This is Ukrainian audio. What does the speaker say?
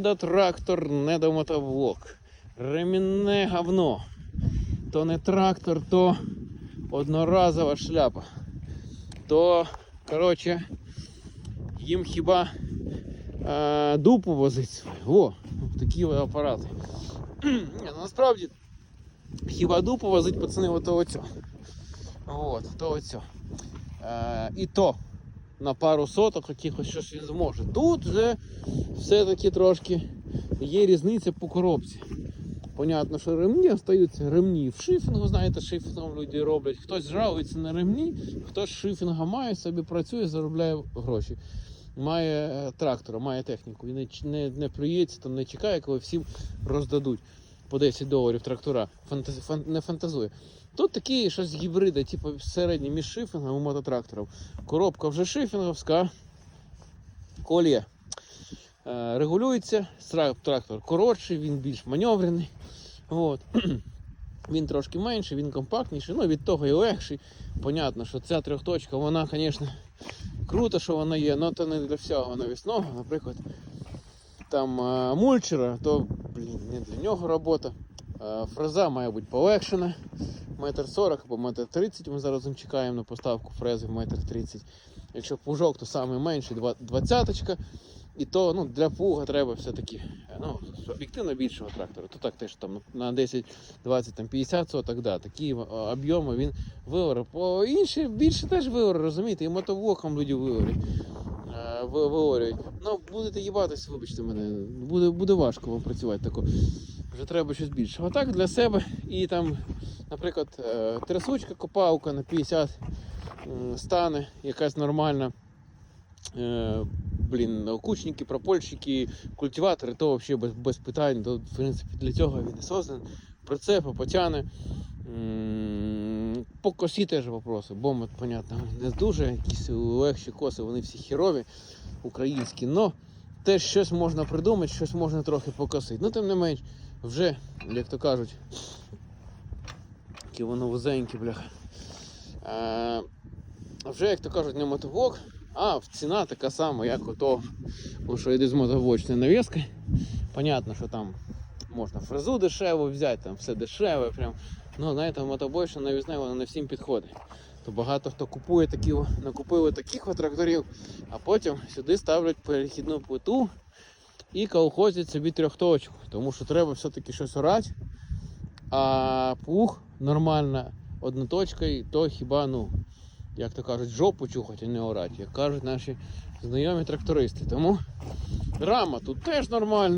трактор, не до мотовок. Ремінне говно. То не трактор, то одноразова шляпа. То, коротше, їм хіба е, дупу возить. Во, такі апарати. Ні, ну, насправді, хіба дупу возить пацани ото оцю. От, то оцю. Е, і то на пару соток якихось щось він зможе. Тут вже все-таки трошки є різниця по коробці. Понятно, що ремні остаються ремні в шифінгу, знаєте, шифінгом люди роблять. Хтось жалується на ремні, хтось шифінга має, собі працює, заробляє гроші. Має е, трактора, має техніку і не, не, не плюється, там не чекає, коли всім роздадуть по 10 доларів трактора. Фантаз, фан, не фантазує. Тут такі щось гібриди, типу середні між шифінгом і мототрактором. Коробка вже шифінговська, колія. Е, регулюється, трактор коротший, він більш маневрений. От. Він трошки менший, він компактніший, ну від того і легший. Понятно, що ця трьохточка, вона, звісно, круто, що вона є, але це не для всього навісного. Наприклад, там е, мульчера, то блін, не для нього робота. Е, фреза має бути полегшена. Метр сорок або метр тридцять. Ми зараз чекаємо на поставку фрези в метр тридцять. Якщо пужок, то саме менший два- двадцяточка. І то ну, для плуга треба все-таки е, ну, об'єктивно більшого трактора. То так теж там на 10, 20, там, 50 соток, да, такі е, об'єми він виоре. По інші більше теж виоре, розумієте, і мотовоком люди виорять. Ви- Виорюють. Ну, будете їбатися, вибачте мене, буде, буде важко вам працювати тако. Вже треба щось більше. А так для себе і там, наприклад, е, трясучка, копалка на 50 стане, якась нормальна. Е, Блін, окучники, пропольщики, культиватори, то взагалі без, без питань. То, в принципі, для цього він і создан. Прицепи, потяне. М, По косі теж вопроси. Бомби, понятно, не дуже, якісь легші коси, вони всі херові, українські. Но теж щось можна придумати, щось можна трохи покосити. Ну, тим не менш, вже, як то кажуть, які воно вузенькі, бляха. Е, вже, як то кажуть, не мотовок, а ціна така сама, як ото, що йде з мотовочної навіски. Понятно, що там можна фрезу дешево взяти, там все дешеве. Прям. Ну, знаєте, мотобойша навісне, вона не всім підходить. То багато хто купує такі, накупили таких от тракторів, а потім сюди ставлять перехідну плиту і колхозять собі трьохточку. Тому що треба все-таки щось орати. А плуг нормальна одноточка, і то хіба, ну, як то кажуть, жопу чухати, а не орати, як кажуть наші знайомі трактористи. Тому рама тут теж нормальна.